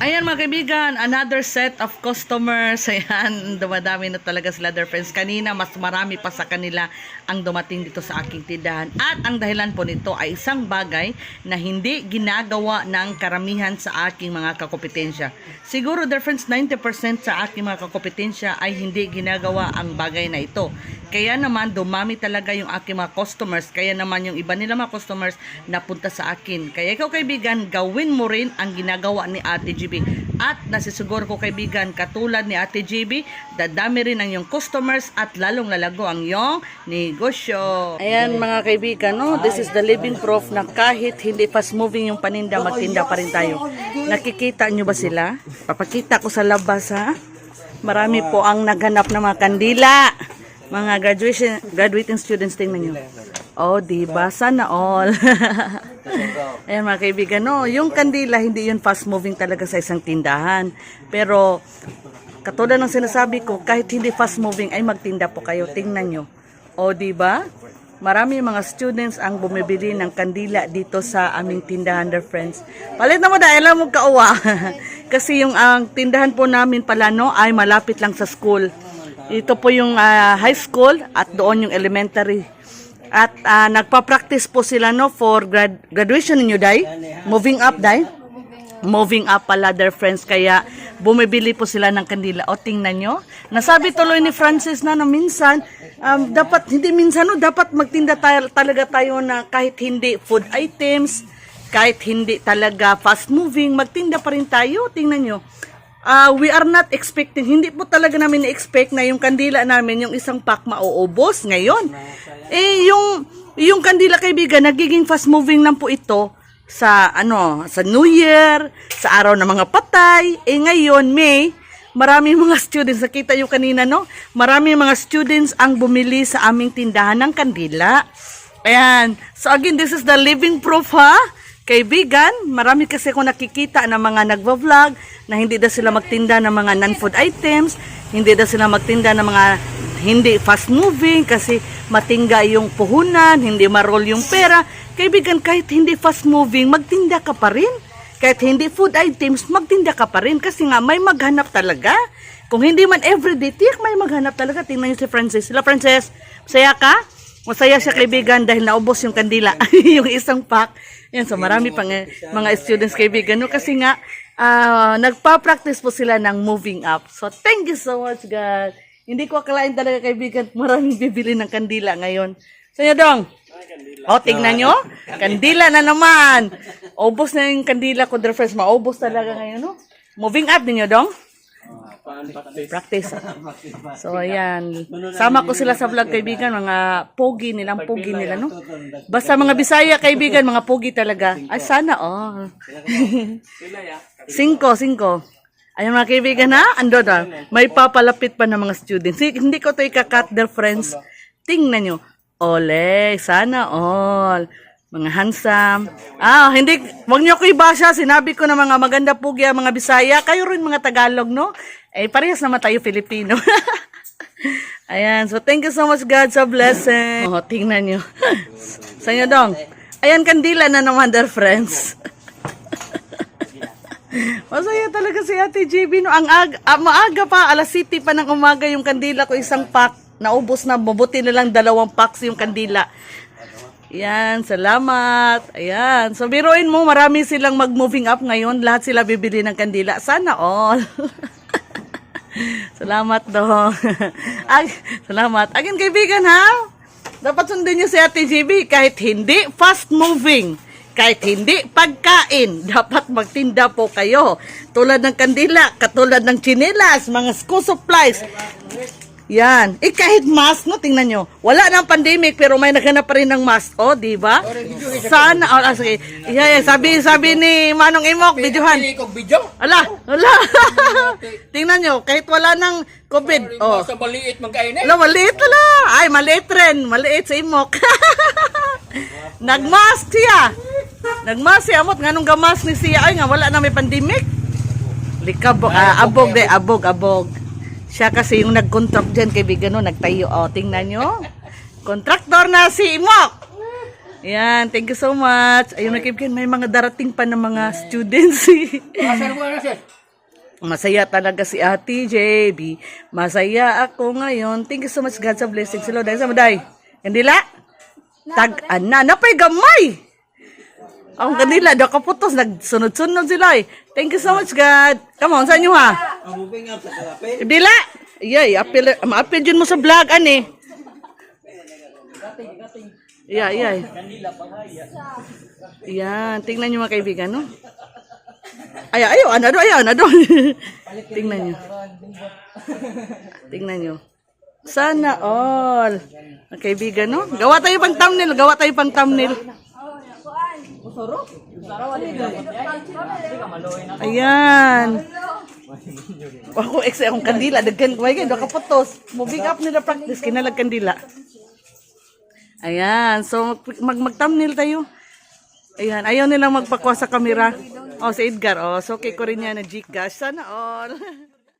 Ayan mga kaibigan, another set of customers. Ayan, dumadami na talaga sila their friends. Kanina, mas marami pa sa kanila ang dumating dito sa aking tindahan. At ang dahilan po nito ay isang bagay na hindi ginagawa ng karamihan sa aking mga kakompetensya. Siguro their friends, 90% sa aking mga kakompetensya ay hindi ginagawa ang bagay na ito. Kaya naman, dumami talaga yung aking mga customers. Kaya naman yung iba nila mga customers napunta sa akin. Kaya ikaw kaibigan, gawin mo rin ang ginagawa ni Ate GB. At nasisiguro ko kaibigan, katulad ni Ate GB, dadami rin ang iyong customers at lalong lalago ang iyong negosyo. Ayan mga kaibigan, no? this is the living proof na kahit hindi fast moving yung paninda, magtinda pa rin tayo. Nakikita nyo ba sila? Papakita ko sa labas ha. Marami po ang naghanap ng mga kandila. Mga graduation, graduating students, tingnan nyo. Oh, di ba? Sana all. Ayan mga kaibigan, no, yung kandila, hindi yun fast moving talaga sa isang tindahan. Pero, katulad ng sinasabi ko, kahit hindi fast moving, ay magtinda po kayo. Tingnan nyo. O, di ba? Marami mga students ang bumibili ng kandila dito sa aming tindahan, dear friends. Palit na mo dahil mo kauwa. Kasi yung ang tindahan po namin pala no ay malapit lang sa school. Ito po yung ah, high school at doon yung elementary. At ah, nagpa-practice po sila no for grad- graduation ninyo, Day. Moving up, Day. Moving up pala their friends kaya bumibili po sila ng kandila. O tingnan nyo. Nasabi tuloy ni Francis na no, minsan um, dapat hindi minsan no dapat magtinda tayo, talaga tayo na kahit hindi food items, kahit hindi talaga fast moving, magtinda pa rin tayo. Tingnan nyo. Ah, we are not expecting, hindi po talaga namin na-expect na yung kandila namin, yung isang pack mauubos ngayon. Eh, yung, yung kandila kaibigan, nagiging fast moving lang po ito sa, ano, sa New Year, sa araw ng mga patay. Eh, ngayon, May, marami mga students, nakita yung kanina, no? Marami mga students ang bumili sa aming tindahan ng kandila. Ayan. So, again, this is the living proof, ha? Kaibigan, marami kasi ako nakikita na mga nagva-vlog na hindi daw sila magtinda ng mga non-food items, hindi daw sila magtinda ng mga hindi fast moving kasi matingga yung puhunan, hindi marol yung pera. Kaibigan, kahit hindi fast moving, magtinda ka pa rin. Kahit hindi food items, magtinda ka pa rin kasi nga may maghanap talaga. Kung hindi man everyday, tiyak may maghanap talaga. Tingnan niyo si Frances. Sila Frances, masaya ka? Masaya siya kaibigan dahil naubos yung kandila, yung isang pack. Yan, so marami pang eh, mga students kaibigan. No? Kasi nga, ah, nagpa-practice po sila ng moving up. So, thank you so much, God. Hindi ko akalain talaga kaibigan, maraming bibili ng kandila ngayon. So, yun dong. O, tingnan nyo. Kandila na naman. Ubos na yung kandila ko, dear friends. Maubos talaga ngayon, no? Moving up ninyo, dong. Practice. So, ayan. Sama ko sila sa vlog, kaibigan. Mga pogi nilang pogi nila, no? Basta mga Bisaya, kaibigan, mga pogi talaga. Ay, sana, oh. Cinco, cinco. Ayun mga kaibigan ha, ando na. May papalapit pa ng mga students. Hindi ko to ikakat their friends. Tingnan nyo. Ole, sana all. Mga handsome. Ah, hindi, wag niyo ko ibasa. Sinabi ko na mga maganda pugi ang mga Bisaya. Kayo rin mga Tagalog, no? Eh, parehas naman tayo Filipino. Ayan, so thank you so much God sa blessing. Oh, tingnan nyo. sa inyo dong. Ayan, kandila na naman, dear friends. Masaya talaga si Ate JB. No? Ang aga, ah, maaga pa, alas city pa ng umaga yung kandila ko, isang pack. Naubos na, mabuti na lang dalawang packs yung kandila. Yan, salamat. Ayan. So, biruin mo, marami silang mag-moving up ngayon. Lahat sila bibili ng kandila. Sana all. Salamat dong. Ag, salamat. Again, kaibigan ha? Dapat sundin niyo si Ate GB kahit hindi fast moving. Kahit hindi pagkain, dapat magtinda po kayo. Tulad ng kandila, katulad ng chinelas, mga school supplies. Yan. Eh kahit mask, no, tingnan nyo. Wala nang pandemic, pero may naghanap pa rin ng mask. O, oh, di ba? Sana, oh, ah, sige. Yeah, yeah, sabi, sabi ni Manong Imok, videohan. Ala, ala. tingnan nyo, kahit wala nang COVID. Oh. Sa maliit magkain eh. Ala, maliit ala. Ay, maliit rin. Maliit sa Imok. Nagmask siya. Nagmask siya. Amot, nganong gamas ni siya. Ay, nga, wala na may pandemic. Likab, ah, abog de, abog, abog. Siya kasi yung nag-contract dyan, kaibigan no, nagtayo. O, tingnan nyo. Kontraktor na si Imok. Ayan, thank you so much. Ayun, nakibigyan, may mga darating pa ng mga students. Masaya talaga si Ate JB. Masaya ako ngayon. Thank you so much God sa blessings. Hello, dahil sa maday. Kandila? Tag, ana, napay gamay. Ang kanila, daw kaputos, nagsunod-sunod sila eh. Thank you so much God. Come on, sa inyo ha? Kandila? Yay, apil, ma-apil dyan mo sa vlog, ani. Yeah, yeah. Yan, tingnan nyo mga kaibigan, no? Ay, ayo, ano do, ayo, ano do. tingnan nyo. tingnan nyo. Sana all. Mga kaibigan, no? Gawa tayo pang thumbnail, gawa tayo pang thumbnail. Ayan. Ako, ex, akong kandila. Dagkan ko, ay, kaputos. Moving up nila practice, kinalag kandila. Ayan. So, mag, mag-thumbnail tayo. Ayan. Ayaw nilang magpakuha sa camera. Oh, si Edgar. Oh, so, okay ko rin yan na Gcash. Sana all.